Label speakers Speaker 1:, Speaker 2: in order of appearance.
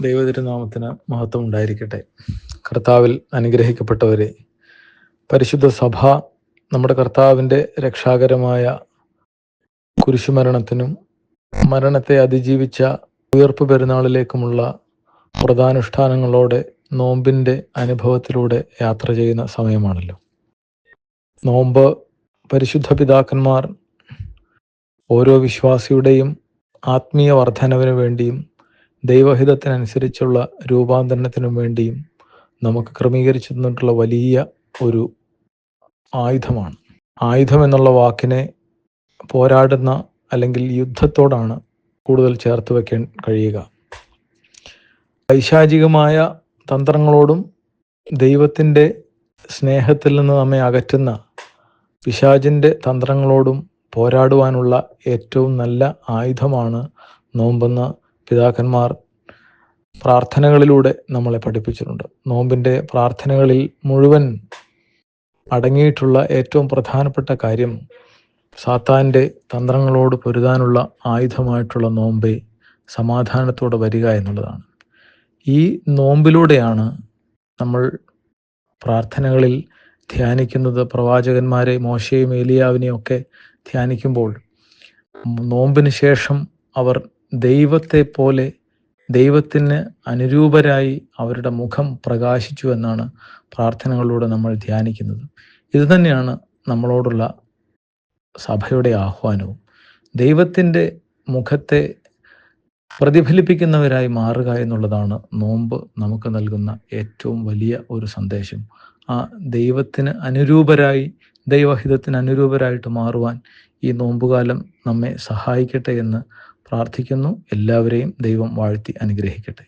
Speaker 1: ദൈവതിരുനാമത്തിന് മഹത്വം ഉണ്ടായിരിക്കട്ടെ. കർത്താവിൽ അനുഗ്രഹിക്കപ്പെട്ടവരെ പരിശുദ്ധ സഭ നമ്മുടെ കർത്താവിന്റെ രക്ഷാകരമായ കുരിശുമരണത്തിനും മരണത്തെ അതിജീവിച്ച ഉയർപ്പ് പെരുന്നാളിലേക്കുമുള്ള വ്രതാനുഷ്ഠാനങ്ങളോടെ നോമ്പിന്റെ അനുഭവത്തിലൂടെ യാത്ര ചെയ്യുന്ന സമയമാണല്ലോ. നോമ്പ് പരിശുദ്ധ പിതാക്കന്മാർ ഓരോ വിശ്വാസിയുടെയും ആത്മീയ വർധനവിന് വേണ്ടിയും ദൈവഹിതത്തിനനുസരിച്ചുള്ള രൂപാന്തരണത്തിനും വേണ്ടിയും നമുക്ക് ക്രമീകരിച്ചു തന്നിട്ടുള്ള വലിയ ഒരു ആയുധമാണ്. ആയുധം എന്നുള്ള വാക്കിനെ പോരാടുന്ന അല്ലെങ്കിൽ യുദ്ധത്തോടാണ് കൂടുതൽ ചേർത്ത് വയ്ക്കാൻ കഴിയുക. പൈശാചികമായ തന്ത്രങ്ങളോടും ദൈവത്തിന്റെ സ്നേഹത്തിൽ നിന്ന് നമ്മെ അകറ്റുന്ന പിശാചിന്റെ തന്ത്രങ്ങളോടും പോരാടുവാനുള്ള ഏറ്റവും നല്ല ആയുധമാണ് നോമ്പെന്ന് പിതാക്കന്മാർ പ്രാർത്ഥനകളിലൂടെ നമ്മളെ പഠിപ്പിച്ചിട്ടുണ്ട്. നോമ്പിന്റെ പ്രാർത്ഥനകളിൽ മുഴുവൻ അടങ്ങിയിട്ടുള്ള ഏറ്റവും പ്രധാനപ്പെട്ട കാര്യം സാത്താന്റെ തന്ത്രങ്ങളോട് പൊരുതാനുള്ള ആയുധമായിട്ടുള്ള നോമ്പ് സമാധാനത്തോടെ വരിക എന്നുള്ളതാണ്. ഈ നോമ്പിലൂടെയാണ് നമ്മൾ പ്രാർത്ഥനകളിൽ ധ്യാനിക്കുന്നത്. പ്രവാചകന്മാരെ മോശയും ഏലിയാവിനെയും ഒക്കെ ധ്യാനിക്കുമ്പോൾ നോമ്പിന് ശേഷം അവർ ദൈവത്തെ പോലെ ദൈവത്തിന് അനുരൂപരായി അവരുടെ മുഖം പ്രകാശിച്ചു എന്നാണ് പ്രാർത്ഥനകളിലൂടെ നമ്മൾ ധ്യാനിക്കുന്നത്. ഇത് തന്നെയാണ് നമ്മളോടുള്ള സഭയുടെ ആഹ്വാനവും. ദൈവത്തിന്റെ മുഖത്തെ പ്രതിഫലിപ്പിക്കുന്നവരായി മാറുക എന്നുള്ളതാണ് നോമ്പ് നമുക്ക് നൽകുന്ന ഏറ്റവും വലിയ ഒരു സന്ദേശം. ആ ദൈവത്തിന് അനുരൂപരായി ദൈവഹിതത്തിന് അനുരൂപരായിട്ട് മാറുവാൻ ഈ നോമ്പുകാലം നമ്മെ സഹായിക്കട്ടെ എന്ന് പ്രാർത്ഥിക്കുന്നു. എല്ലാവരെയും ദൈവം വാഴ്ത്തി അനുഗ്രഹിക്കട്ടെ.